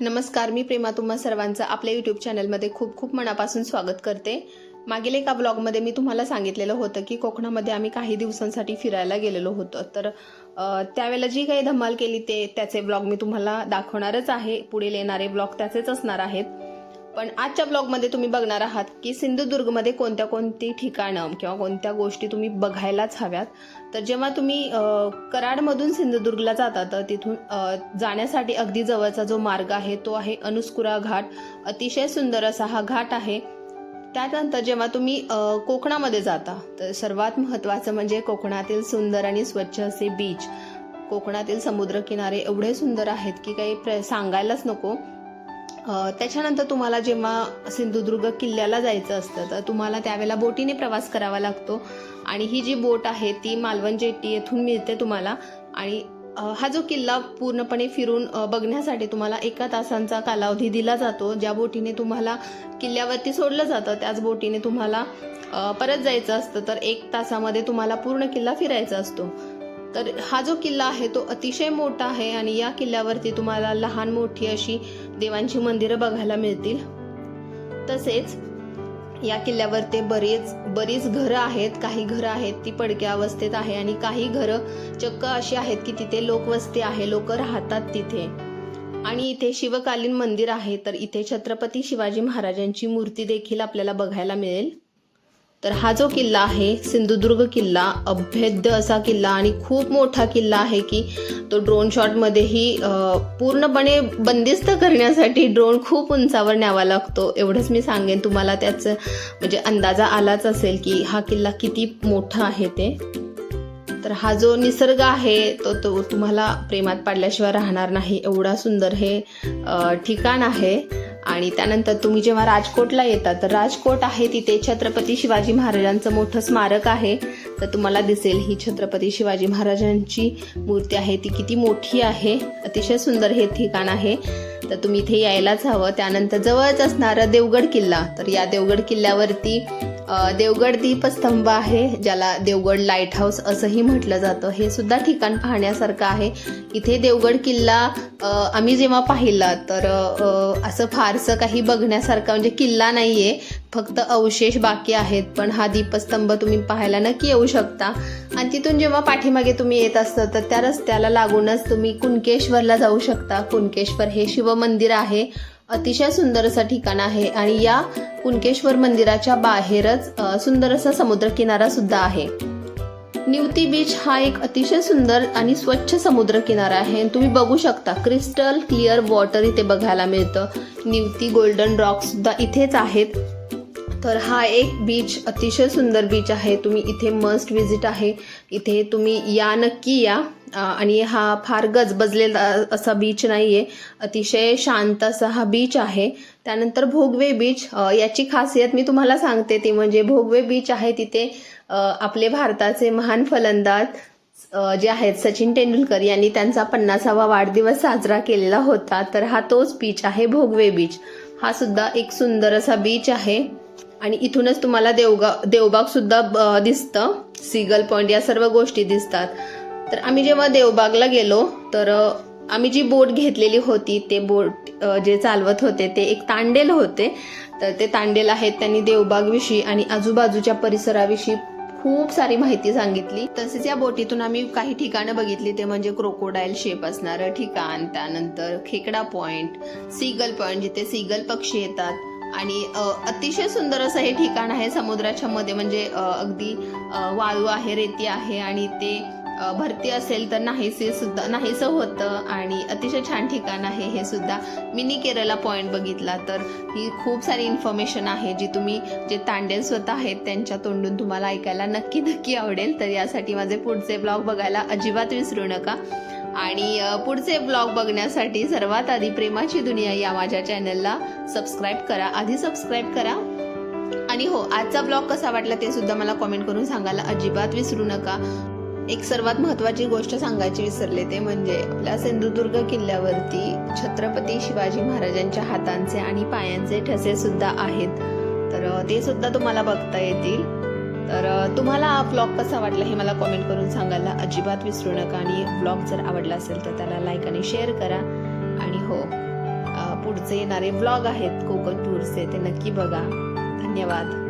नमस्कार मी प्रेमा तुम्हा सर्वांचं आपल्या यूट्यूब चॅनलमध्ये खूप खूप मनापासून स्वागत करते. मागील एका ब्लॉगमध्ये मी तुम्हाला सांगितलेलं होतं की कोकणामध्ये आम्ही काही दिवसांसाठी फिरायला गेलेलो होतो. तर त्यावेळेला जी काही धमाल केली ते त्याचे ब्लॉग मी तुम्हाला दाखवणारच आहे. पुढील येणारे ब्लॉग त्याचेच असणार आहेत. पण आजच्या ब्लॉगमध्ये तुम्ही बघणार आहात की सिंधुदुर्गमध्ये कोणत्या कोणती ठिकाणं किंवा कोणत्या गोष्टी तुम्ही बघायलाच हव्यात. तर जेव्हा तुम्ही कराडमधून सिंधुदुर्गला जाता तर तिथून जाण्यासाठी अगदी जवळचा जो मार्ग आहे तो आहे अनुस्कुरा घाट. अतिशय सुंदर असा हा घाट आहे. त्यानंतर जेव्हा तुम्ही कोकणामध्ये जाता तर सर्वात महत्त्वाचं म्हणजे कोकणातील सुंदर आणि स्वच्छ असे बीच कोकणातील समुद्रकिनारे एवढे सुंदर आहेत की काही प्र सांगायलाच नको. त्याच्यानंतर तुम्हाला जेव्हा सिंधुदुर्ग किल्ल्याला जायचं असतं तर तुम्हाला त्यावेळेला बोटीने प्रवास करावा लागतो. आणि ही जी बोट आहे ती मालवण जेटी येथून मिळते तुम्हाला. आणि हा जो किल्ला पूर्णपणे फिरून बघण्यासाठी तुम्हाला एका तासांचा कालावधी दिला जातो. ज्या बोटीने तुम्हाला किल्ल्यावरती सोडलं जातं त्याच बोटीने तुम्हाला परत जायचं असतं. तर एक तासामध्ये तुम्हाला पूर्ण किल्ला फिरायचा असतो. तर हा जो किल्ला आहे तो अतिशय मोठा आहे. आणि या किल्ल्यावरती तुम्हाला लहान मोठी अशी देवांची मंदिरं बघायला मिळतील. तसेच या किल्ल्यावरती बरेच बरीच घरं आहेत. काही घरं आहेत ती पडक्या अवस्थेत आहे आणि काही घरं चक्क अशी आहेत की तिथे लोकवस्ती आहे. लोक राहतात तिथे. आणि इथे शिवकालीन मंदिर आहे. तर इथे छत्रपती शिवाजी महाराजांची मूर्ती देखील आपल्याला बघायला मिळेल. तर हा जो किल्ला आहे सिंधुदुर्ग किल्ला अभेद्य असा किल्ला आणि खूप मोठा किल्ला आहे की तो ड्रोन शॉटमध्येही पूर्णपणे बंदिस्त करण्यासाठी ड्रोन खूप उंचावर न्यावा लागतो. एवढंच मी सांगेन तुम्हाला. त्याचं म्हणजे अंदाजा आलाच असेल की हा किल्ला किती मोठा आहे ते. तर हा जो निसर्ग आहे तो तो तुम्हाला प्रेमात पाडल्याशिवाय राहणार नाही. एवढा सुंदर हे ठिकाण आहे. आणि त्यानंतर तुम्ही जेव्हा राजकोटला येता तर राजकोट आहे तिथे छत्रपती शिवाजी महाराजांचं मोठं स्मारक आहे. तर तुम्हाला दिसेल ही छत्रपती शिवाजी महाराजांची मूर्ती आहे. ती किती मोठी आहे अतिशय सुंदर हे ठिकाण आहे. तर तुम्ही इथे यायलाच हवं. त्यानंतर जवळच असणारा देवगड किल्ला. तर या देवगड किल्ल्यावरती देवगड दीपस्तंभ आहे ज्याला देवगड लाइट हाऊस असंही म्हटलं जातं. हे सुद्धा ठिकाण पाहण्यासारखं आहे. इथे देवगड किल्ला आम्ही जेव्हा पाहिला तर असं फारसं काही बघण्यासारखं म्हणजे किल्ला नाही आहे फक्त अवशेष बाकी आहेत पण हा दीपस्तंभ तुम्ही पाहायला नक्की येऊ शकता. आणि तिथून जेव्हा पाठीमागे तुम्ही येत असता तर त्या रस्त्याला लागूनच तुम्ही कुणकेश्वरला जाऊ शकता. कुणकेश्वर हे शिवमंदिर आहे. अतिशय सुंदर असं ठिकाण आहे आणि या कुणकेश्वर मंदिराच्या बाहेरच सुंदर असा समुद्रकिनारा सुद्धा आहे. निवती बीच हा एक अतिशय सुंदर आणि स्वच्छ समुद्र किनारा आहे. आणि तुम्ही बघू शकता क्रिस्टल क्लिअर वॉटर इथे बघायला मिळतं. निवती गोल्डन रॉक सुद्धा इथेच आहेत. तर हा एक बीच अतिशय सुंदर बीच आहे. तुम्ही इथे मस्ट व्हिजिट आहे. इथे तुम्ही या नक्की या. आणि हा फार गजबजलेला असा बीच नाही आहे अतिशय शांत असा हा बीच आहे. त्यानंतर भोगवे बीच याची खासियत मी तुम्हाला सांगते ती म्हणजे भोगवे बीच आहे तिथे आपले भारताचे महान फलंदाज जे आहेत सचिन तेंडुलकर यांनी त्यांचा पन्नासावा वाढदिवस साजरा केलेला होता. तर हा तोच बीच आहे भोगवे बीच हा सुद्धा एक सुंदर असा बीच आहे. आणि इथूनच तुम्हाला देवगा देवबाग सुद्धा दिसतं. सिगल पॉइंट या सर्व गोष्टी दिसतात. तर आम्ही जेव्हा देवबागला गेलो तर आम्ही जी बोट घेतलेली होती ते बोट जे चालवत होते ते एक तांडेल होते. तर ते तांडेल आहेत त्यांनी देवबागविषयी आणि आजूबाजूच्या परिसराविषयी खूप सारी माहिती सांगितली. तसेच या बोटीतून आम्ही काही ठिकाणं बघितली ते म्हणजे क्रोकोडाईल शेप असणारं ठिकाण त्यानंतर खेकडा पॉइंट सीगल पॉइंट जिथे सीगल पक्षी येतात. आणि अतिशय सुंदर असं हे ठिकाण आहे समुद्राच्या मध्ये म्हणजे अगदी वाळू आहे रेती आहे आणि ते भरती असेल तर नाहीसे सुद्धा नाहीसं होतं. आणि अतिशय छान ठिकाण आहे हे सुद्धा. मिनी केरला पॉईंट बघितला तर ही खूप सारी इन्फॉर्मेशन आहे जी तुम्ही जे तांडेल स्वतः आहेत त्यांच्या तोंडून तुम्हाला ऐकायला नक्की नक्की आवडेल. तर यासाठी माझे पुढचे ब्लॉग बघायला अजिबात विसरू नका. आणि पुढचे ब्लॉग बघण्यासाठी सर्वात आधी प्रेमाची दुनिया या माझ्या चॅनलला सबस्क्राईब करा. आधी सबस्क्राईब करा. आणि हो आजचा ब्लॉग कसा वाटला ते सुद्धा मला कॉमेंट करून सांगायला अजिबात विसरू नका. एक सर्वात महत्वाची गोष्ट सांगायची विसरले ते म्हणजे आपल्या सिंधुदुर्ग किल्ल्यावरती छत्रपती शिवाजी महाराजांच्या हातांचे आणि पायांचे ठसे सुद्धा आहेत. तर ते सुद्धा तुम्हाला बघता येतील. तर तुम्हाला हा ब्लॉग कसा वाटला हे मला कॉमेंट करून सांगायला अजिबात विसरू नका आणि ब्लॉग जर आवडला असेल तर त्याला लाईक आणि शेअर करा. आणि हो पुढचे येणारे ब्लॉग आहेत कोकण टूरचे ते नक्की बघा. धन्यवाद.